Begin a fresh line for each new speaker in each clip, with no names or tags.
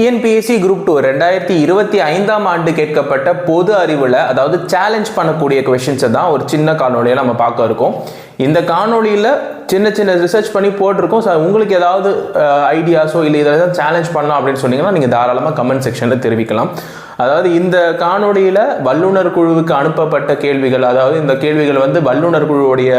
TNPSC group two ரெண்டாயிரத்தி இருபத்தி ஐந்தாம் ஆண்டு கேட்கப்பட்ட பொது அறிவில் அதாவது சேலஞ்ச் பண்ணக்கூடிய கொஷின்ஸை தான் ஒரு சின்ன காணொலியில் நம்ம பார்க்க இருக்கோம். இந்த காணொளியில் சின்ன சின்ன ரிசர்ச் பண்ணி போட்டிருக்கோம். சார் உங்களுக்கு ஏதாவது ஐடியாஸோ இல்லை இதை சேலஞ்ச் பண்ணலாம் அப்படின்னு சொன்னீங்கன்னா நீங்கள் தாராளமாக கமெண்ட் செக்ஷனில் தெரிவிக்கலாம். அதாவது இந்த காணொளியில் வல்லுனர் குழுவுக்கு அனுப்பப்பட்ட கேள்விகள் அதாவது இந்த கேள்விகள் வந்து வல்லுனர் குழுவுடைய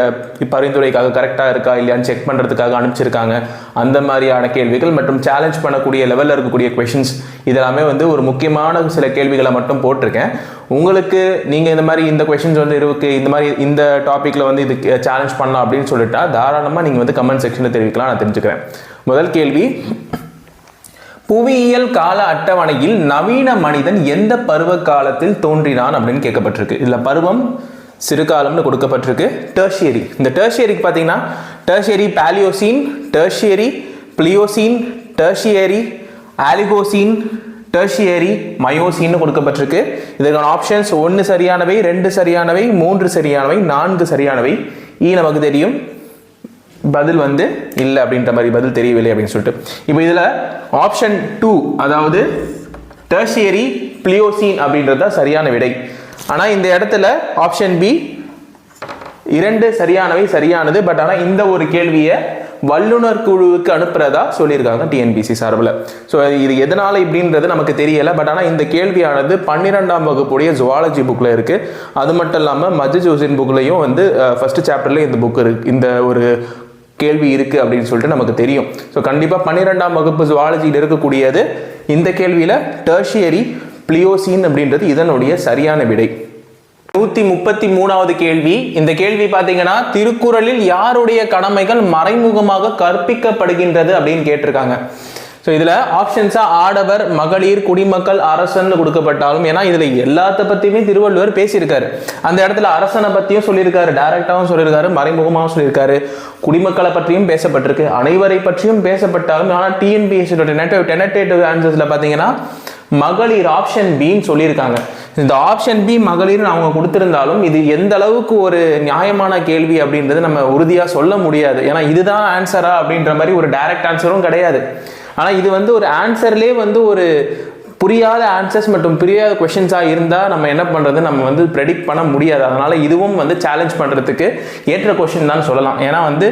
பரிந்துரைக்காக கரெக்டாக இருக்கா இல்லையான்னு செக் பண்ணுறதுக்காக அனுப்பிச்சிருக்காங்க. அந்த மாதிரியான கேள்விகள் மற்றும் சேலஞ்ச் பண்ணக்கூடிய லெவலில் இருக்கக்கூடிய கொஷின்ஸ் இதெல்லாமே வந்து ஒரு முக்கியமான சில கேள்விகளை மட்டும் போட்டிருக்கேன். உங்களுக்கு நீங்கள் இந்த மாதிரி இந்த கொஷின்ஸ் வந்து இருக்கு இந்த மாதிரி இந்த டாப்பிக்கில் வந்து இது சேலஞ்ச் பண்ணலாம் அப்படின்னு சொல்லிட்டா தாராளமாக நீங்கள் வந்து கமெண்ட் செக்ஷனில் தெரிவிக்கலாம் நான் தெரிஞ்சுக்கிறேன். முதல் கேள்வி புவியியல் கால அட்டவணையில் நவீன மனிதன் எந்த பருவ காலத்தில் தோன்றினான் அப்படின்னு கேட்கப்பட்டிருக்கு. இதில் பருவம் சிறுகாலம்னு கொடுக்கப்பட்டிருக்கு. டர்ஷியரி இந்த டர்ஷியரிக்கு பார்த்தீங்கன்னா tertiary Paleocene tertiary Pliocene tertiary Oligocene tertiary மயோசின்னு கொடுக்கப்பட்டிருக்கு. இதற்கான ஆப்ஷன்ஸ் ஒன்று சரியானவை ரெண்டு சரியானவை மூன்று சரியானவை நான்கு சரியானவை. ஈ நமக்கு தெரியும். பதில் வந்து இல்லை அப்படின்ற மாதிரி பதில் தெரியவில்லை அப்படின்னு சொல்லிட்டு. இப்போ இதில் ஆப்ஷன் டூ அதாவது டர்ஷியரி பிளியோசின் அப்படின்றது தான் சரியான விடை. ஆனால் இந்த இடத்துல ஆப்ஷன் பி இரண்டு சரியானவை சரியானது பட் ஆனால் இந்த ஒரு கேள்வியை வல்லுநர் குழுவுக்கு அனுப்புறதா சொல்லியிருக்காங்க டிஎன்பிசி சார்பில். ஸோ இது எதனால இப்படின்றது நமக்கு தெரியல. பட் ஆனால் இந்த கேள்வியானது பன்னிரெண்டாம் வகுப்புடைய ஜுவாலஜி புக்கில் இருக்கு. அது மட்டும் இல்லாமல் மஜு ஜோசின் புக்லையும் வந்து ஃபர்ஸ்ட் சாப்டர்ல இந்த புக் இருக்கு இந்த ஒரு கேள்வி இருக்கு அப்படின்னு சொல்லிட்டு நமக்கு தெரியும். ஸோ கண்டிப்பாக பன்னிரெண்டாம் வகுப்பு ஜுவாலஜியில் இருக்கக்கூடியது இந்த கேள்வியில் டெர்ஷியரி பிளியோசின் அப்படின்றது இதனுடைய சரியான விடை. நூத்தி முப்பத்தி மூணாவது கேள்வி. இந்த கேள்வி பாத்தீங்கன்னா திருக்குறளில் யாருடைய கடமைகள் மறைமுகமாக கற்பிக்கப்படுகின்றது அப்படின்னு கேட்டிருக்காங்க. ஸோ இதில் ஆப்ஷன்ஸாக ஆடவர் மகளிர் குடிமக்கள் அரசன் கொடுக்கப்பட்டாலும் ஏன்னா இதில் எல்லாத்த பற்றியுமே திருவள்ளுவர் பேசியிருக்காரு. அந்த இடத்துல அரசனை பற்றியும் சொல்லியிருக்காரு டைரக்டாகவும் சொல்லியிருக்காரு மறைமுகமாகவும் சொல்லியிருக்காரு. குடிமக்களை பற்றியும் பேசப்பட்டிருக்கு. அனைவரை பற்றியும் பேசப்பட்டாலும் ஆனால் டிஎன்பிஎஸ்சியோட டெனட்டேட்டிவ் ஆன்சர்ஸில் பார்த்தீங்கன்னா மகளிர் ஆப்ஷன் பின்னு சொல்லியிருக்காங்க. இந்த ஆப்ஷன் பி மகளிர்னு அவங்க கொடுத்துருந்தாலும் இது எந்த அளவுக்கு ஒரு நியாயமான கேள்வி அப்படின்றது நம்ம உறுதியாக சொல்ல முடியாது. ஏன்னா இதுதான் ஆன்சரா அப்படின்ற மாதிரி ஒரு டைரக்ட் ஆன்சரும் கிடையாது. ஆனால் இது வந்து ஒரு ஆன்சர்லேயே வந்து ஒரு புரியாத ஆன்சர்ஸ் மற்றும் புரியாத கொஷின்ஸாக இருந்தால் நம்ம என்ன பண்ணுறது நம்ம வந்து ப்ரெடிக்ட் பண்ண முடியாது. அதனால் இதுவும் வந்து சேலஞ்ச் பண்ணுறதுக்கு ஏற்ற கொஷின் தான் சொல்லலாம். ஏன்னா வந்து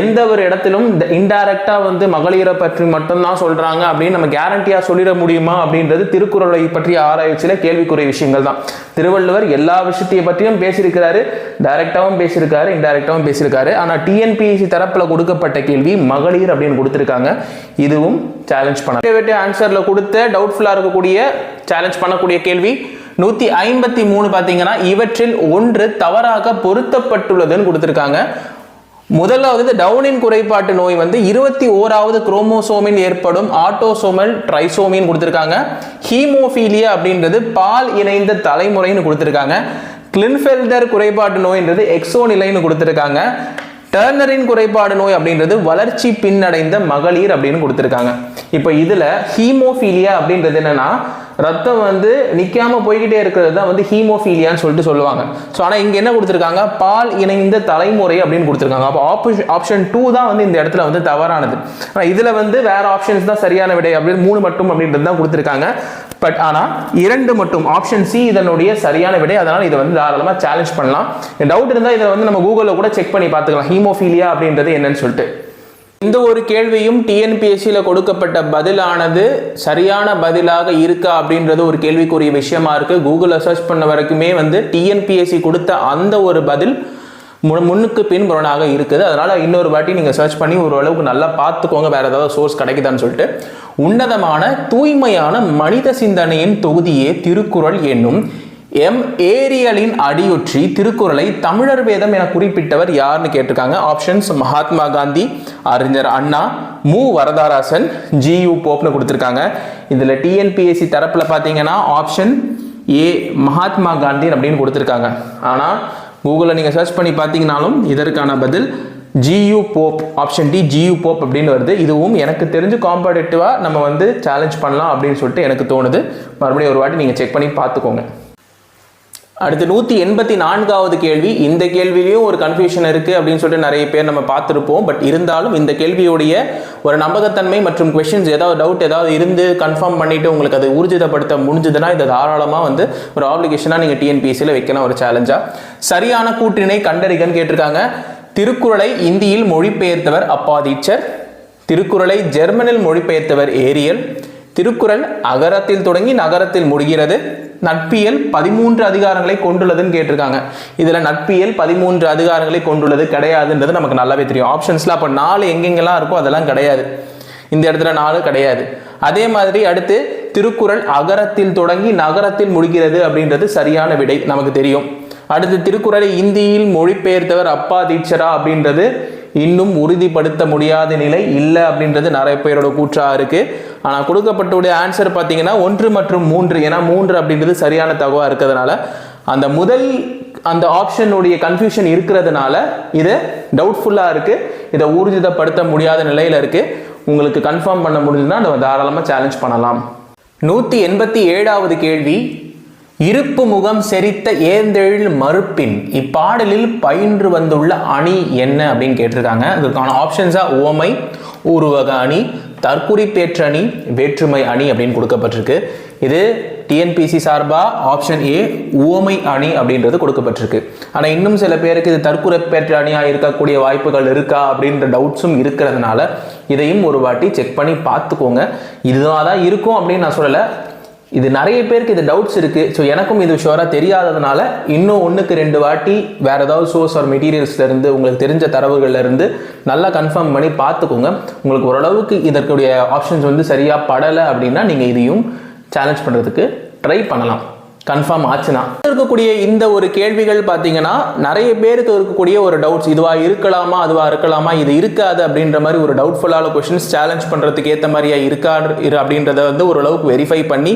எந்த ஒரு இடத்திலும் இன்டைரக்டாக வந்து மகளிரை பற்றி மட்டும்தான் சொல்கிறாங்க அப்படின்னு நம்ம கேரண்டியாக சொல்லிட முடியுமா அப்படின்றது திருக்குறளை பற்றிய ஆராய்ச்சியில் கேள்விக்குரிய விஷயங்கள் தான். திருவள்ளுவர் எல்லா விஷயத்தைய பற்றியும் பேசியிருக்கிறாரு. டைரக்டாகவும் பேசியிருக்காரு இன்டைரக்டாகவும் பேசியிருக்காரு. ஆனால் டிஎன்பிஎஸ்சி தரப்பில் கொடுக்கப்பட்ட கேள்வி மகளிர் அப்படின்னு கொடுத்துருக்காங்க. இதுவும் சேலஞ்ச் பண்ண ஆன்சரில் கொடுத்த டவுட்ஃபுல்லாக இருக்கக்கூடிய சேலஞ்ச் பண்ணக்கூடிய கேள்வி. நூற்றி ஐம்பத்தி மூணு பார்த்தீங்கன்னா இவற்றில் ஒன்று தவறாக பொருத்தப்பட்டுள்ளதுன்னு கொடுத்துருக்காங்க. முதலாவது டவுனின் குறைபாட்டு நோய் வந்து இருபத்தி ஓராவது குரோமோசோமில் ஏற்படும் ஆட்டோசோமல் ட்ரைசோமின்னு கொடுத்துருக்காங்க. ஹீமோஃபீலியா அப்படின்றது பால் இணைந்த தலைமுறைன்னு கொடுத்துருக்காங்க. கிளின்ஃபெல்டர் குறைபாட்டு நோய்ன்றது எக்ஸோ நிலைன்னு கொடுத்துருக்காங்க. டர்னரின் குறைபாடு நோய் அப்படின்றது வளர்ச்சி பின்னடைந்த மகளிர் அப்படின்னு கொடுத்துருக்காங்க. இப்போ இதில் ஹீமோஃபீலியா அப்படின்றது என்னன்னா ரத்தம் வந்து நிற்காம போய்கிட்டே இருக்கிறது தான் வந்து ஹீமோஃபீலியான்னு சொல்லிட்டு சொல்லுவாங்க. ஸோ ஆனால் இங்கே என்ன கொடுத்துருக்காங்க? பால் இணைந்த தலைமுறை அப்படின்னு கொடுத்துருக்காங்க. அப்போ ஆப்ஷன் ஆப்ஷன் டூ தான் வந்து இந்த இடத்துல வந்து தவறானது. ஆனால் இதில் வந்து வேற ஆப்ஷன்ஸ் தான் சரியான விடை அப்படின்னு மூணு மட்டும் அப்படின்றது தான் கொடுத்துருக்காங்க. பட் ஆனால் இரண்டு மட்டும் ஆப்ஷன் சி இதனுடைய சரியான விடை அதனால் இதை வந்து தாராளமாக சேலஞ்ச் பண்ணலாம். டவுட் இருந்தால் இதை வந்து நம்ம கூகுளில் கூட செக் பண்ணி பார்த்துக்கலாம். ஹீமோஃபீலியா அப்படின்றது என்னன்னு சொல்லிட்டு. இந்த ஒரு கேள்வியும் டிஎன்பிஎஸ்சியில் கொடுக்கப்பட்ட பதிலானது சரியான பதிலாக இருக்கா அப்படின்றது ஒரு கேள்விக்குரிய விஷயமா இருக்குது கூகுளில் சர்ச் பண்ண வரைக்குமே வந்து டிஎன்பிஎஸ்சி கொடுத்த அந்த ஒரு பதில் முன்னுக்கு பின் புறனாக இருக்குது. அதனால் இன்னொரு வாட்டி நீங்கள் சர்ச் பண்ணி ஓரளவுக்கு நல்லா பார்த்துக்கோங்க. வேறு ஏதாவது சோர்ஸ் கிடைக்குதான்னு சொல்லிட்டு. உன்னதமான தூய்மையான மனித சிந்தனையின் தொகுதியே திருக்குறள் என்னும் எம். ஏரியலின் அடியுற்றி திருக்குறளை தமிழர் வேதம் என குறிப்பிட்டவர் யாருன்னு கேட்டிருக்காங்க. ஆப்ஷன்ஸ் மகாத்மா காந்தி அறிஞர் அண்ணா மு. வரதராசன் ஜியு போப்னு கொடுத்துருக்காங்க. இதில் டிஎன்பிஎஸ்சி தரப்பில் பார்த்தீங்கன்னா ஆப்ஷன் ஏ மகாத்மா காந்தி அப்படின்னு கொடுத்துருக்காங்க. ஆனால் கூகுளில் நீங்கள் சர்ச் பண்ணி பார்த்தீங்கனாலும் இதற்கான பதில் ஜியூ போப் ஆப்ஷன் டி ஜியூ போப் அப்படின்னு வருது. இதுவும் எனக்கு தெரிஞ்சு காம்படேட்டிவாக நம்ம வந்து சேலஞ்ச் பண்ணலாம் அப்படின்னு சொல்லிட்டு எனக்கு தோணுது. மறுபடியும் ஒரு வாட்டி நீங்கள் செக் பண்ணி பார்த்துக்கோங்க. அடுத்து நூற்றி எண்பத்தி நான்காவது கேள்வி. இந்த கேள்வியிலையும் ஒரு கன்ஃபியூஷன் இருக்குது அப்படின்னு சொல்லிட்டு நிறைய பேர் நம்ம பார்த்துருப்போம். பட் இருந்தாலும் இந்த கேள்வியுடைய ஒரு நம்பகத்தன்மை மற்றும் கொஷின்ஸ் ஏதாவது டவுட் ஏதாவது இருந்து கன்ஃபார்ம் பண்ணிட்டு உங்களுக்கு அது ஊர்ஜிதப்படுத்த முடிஞ்சதுன்னா இதை தாராளமாக வந்து ஒரு ஆப்ளிகேஷனாக நீங்கள் டிஎன்பிஎஸ்சியில் வைக்கலாம் ஒரு சேலஞ்சாக சரியான கூற்றினை கண்டறிகன்னு கேட்டிருக்காங்க. திருக்குறளை இந்தியில் மொழிபெயர்த்தவர் அப்பாதீச்சர். திருக்குறளை ஜெர்மனில் மொழிபெயர்த்தவர் ஏரியல். திருக்குறள் அகரத்தில் தொடங்கி நகரத்தில் முடிகிறது. நட்பியல் பதிமூன்று அதிகாரங்களை கொண்டுள்ளதுன்னு கேட்டிருக்காங்க. இதில் நட்பியல் பதிமூன்று அதிகாரங்களை கொண்டுள்ளது கிடையாதுன்றது நமக்கு நல்லாவே தெரியும். ஆப்ஷன்ஸில் அப்போ நாலு எங்கெங்கெல்லாம் இருக்கோ அதெல்லாம் கிடையாது. இந்த இடத்துல நாலு கிடையாது. அதே மாதிரி அடுத்து திருக்குறள் அகரத்தில் தொடங்கி நகரத்தில் முடிகிறது அப்படின்றது சரியான விடை நமக்கு தெரியும். அடுத்து திருக்குறளை இந்தியில் மொழிபெயர்த்தவர் அப்பா தீட்சரா அப்படின்றது இன்னும் உறுதிப்படுத்த முடியாத நிலை இல்லை அப்படின்றது நிறைய பேரோட கூற்றாக இருக்கு. ஆனால் கொடுக்கப்பட்டுடைய ஆன்சர் பார்த்தீங்கன்னா ஒன்று மற்றும் மூன்று. ஏன்னா மூன்று அப்படின்றது சரியான தகவலாக இருக்கிறதுனால அந்த முதல் அந்த ஆப்ஷனுடைய கன்ஃபியூஷன் இருக்கிறதுனால இது டவுட்ஃபுல்லாக இருக்குது இதை ஊர்ஜிதப்படுத்த முடியாத நிலையில் இருக்குது உங்களுக்கு கன்ஃபார்ம் பண்ண முடிஞ்சதுன்னா நம்ம தாராளமாக சேலஞ்ச் பண்ணலாம். நூற்றி எண்பத்தி ஏழாவது கேள்வி. இருப்பு முகம் செரித்த ஏந்தெழில் மறுப்பின். இப்பாடலில் பயின்று வந்துள்ள அணி என்ன அப்படின்னு கேட்டிருக்காங்க. அதுக்கான ஆப்ஷன்ஸாக உவமை ஊர்வக அணி தற்குறி அணி வேற்றுமை அணி அப்படின்னு கொடுக்கப்பட்டிருக்கு. இது டிஎன்பிசி சார்பா ஆப்ஷன் ஏ உவமை அணி அப்படின்றது கொடுக்கப்பட்டிருக்கு. ஆனால் இன்னும் சில பேருக்கு இது தற்குறிப்பேற்ற அணியாக இருக்கக்கூடிய வாய்ப்புகள் இருக்கா அப்படின்ற டவுட்ஸும் இருக்கிறதுனால இதையும் ஒரு வாட்டி செக் பண்ணி பார்த்துக்கோங்க. இதுதான் தான் இருக்கும் அப்படின்னு நான் சொல்லலை. இது நிறைய பேருக்கு இது டவுட்ஸ் இருக்குது ஸோ எனக்கும் இது ஷுவராக தெரியாததுனால இன்னும் ஒன்றுக்கு ரெண்டு வாட்டி வேறு ஏதாவது சோர்ஸ் ஆர் மெட்டீரியல்ஸ்லேருந்து உங்களுக்கு தெரிஞ்ச தரவுகள்லேருந்து நல்லா கன்ஃபார்ம் பண்ணி பார்த்துக்கோங்க. உங்களுக்கு ஓரளவுக்கு இதற்குடைய ஆப்ஷன்ஸ் வந்து சரியாக படலை அப்படின்னா நீங்கள் இதையும் சேலஞ்ச் பண்ணுறதுக்கு ட்ரை பண்ணலாம். கன்ஃபார்ம் ஆச்சுன்னா. இருக்கக்கூடிய இந்த ஒரு கேள்விகள் பார்த்தீங்கன்னா நிறைய பேருக்கு இருக்கக்கூடிய ஒரு டவுட்ஸ் இதுவாக இருக்கலாமா அதுவாக இருக்கலாமா இது இருக்காது அப்படின்ற மாதிரி ஒரு டவுட்ஃபுல்லான கொஷின்ஸ் சேலஞ்ச் பண்ணுறதுக்கு ஏற்ற மாதிரியா இருக்கா இரு அப்படின்றத வந்து ஓரளவுக்கு வெரிஃபை பண்ணி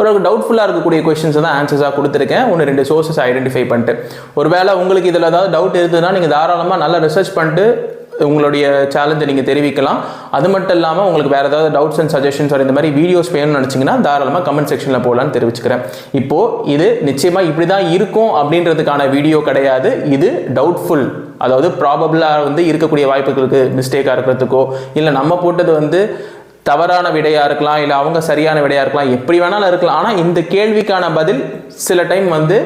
ஒரு டவுட்ஃபுல்லாக இருக்கக்கூடிய கொஷின்ஸ் தான் ஆன்சர்ஸாக கொடுத்துருக்கேன். ஒன்று ரெண்டு சோர்சஸ் ஐடென்டிஃபை பண்ணிட்டு. ஒருவேளை உங்களுக்கு இதில் ஏதாவது டவுட் இருந்ததுன்னா நீங்கள் தாராளமாக நல்லா ரிசர்ச் பண்ணிட்டு உங்களுடைய சேலஞ்சை நீங்கள் தெரிவிக்கலாம். அது மட்டும் இல்லாமல் உங்களுக்கு வேறு ஏதாவது டவுட்ஸ் அண்ட் சஜஷன்ஸ் இந்த மாதிரி வீடியோஸ் வேணும்னு நினச்சிங்கன்னா தாராளமாக கமெண்ட் செக்ஷனில் போகலான்னு தெரிவிச்சுக்கிறேன். இப்போது இது நிச்சயமாக இப்படி தான் இருக்கும் அப்படின்றதுக்கான வீடியோ கிடையாது. இது டவுட்ஃபுல் அதாவது ப்ராபபிளாக வந்து இருக்கக்கூடிய வாய்ப்புகளுக்கு மிஸ்டேக்காக இருக்கிறதுக்கோ இல்லை நம்ம போட்டது வந்து தவறான விடையாக இருக்கலாம் இல்லை அவங்க சரியான விடையாக இருக்கலாம் எப்படி வேணாலும் இருக்கலாம். ஆனால் இந்த கேள்விக்கான பதில் சில டைம் வந்து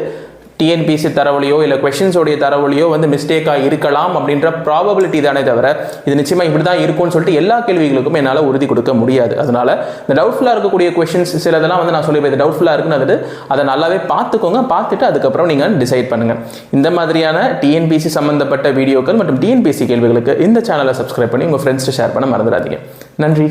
டிஎன்பிசி தரவுலையோ இல்லை கொஷின்ஸோடைய தரவுலையோ வந்து மிஸ்டேக்காக இருக்கலாம் அப்படின்ற ப்ராபபிலிட்டி தானே தவிர இது நிச்சயமாக இப்படி தான் இருக்கும்னு சொல்லிட்டு எல்லா கேள்விகளுக்கும் என்னால் உறுதி கொடுக்க முடியாது. அதனால இந்த டவுட்ஃபுல்லாக இருக்கக்கூடிய கொஷின்ஸ் சிலதெல்லாம் வந்து நான் சொல்லியிருப்பேன் இது டவுட்ஃபுல்லாக இருக்குன்னு வந்துட்டு அதை நல்லாவே பார்த்துக்கோங்க பார்த்துட்டு அதுக்கப்புறம் நீங்கள் டிசைட் பண்ணுங்கள் இந்த மாதிரியான டிஎன்பிசி சம்மந்தப்பட்ட வீடியோக்கள் மற்றும் டிஎன்பிசி கேள்விகளுக்கு இந்த சேனலை சப்ஸ்கிரைப் பண்ணி உங்கள் ஃப்ரெண்ட்ஸ்ட்டு ஷேர் பண்ண மறந்துடாதீங்க. நன்றி.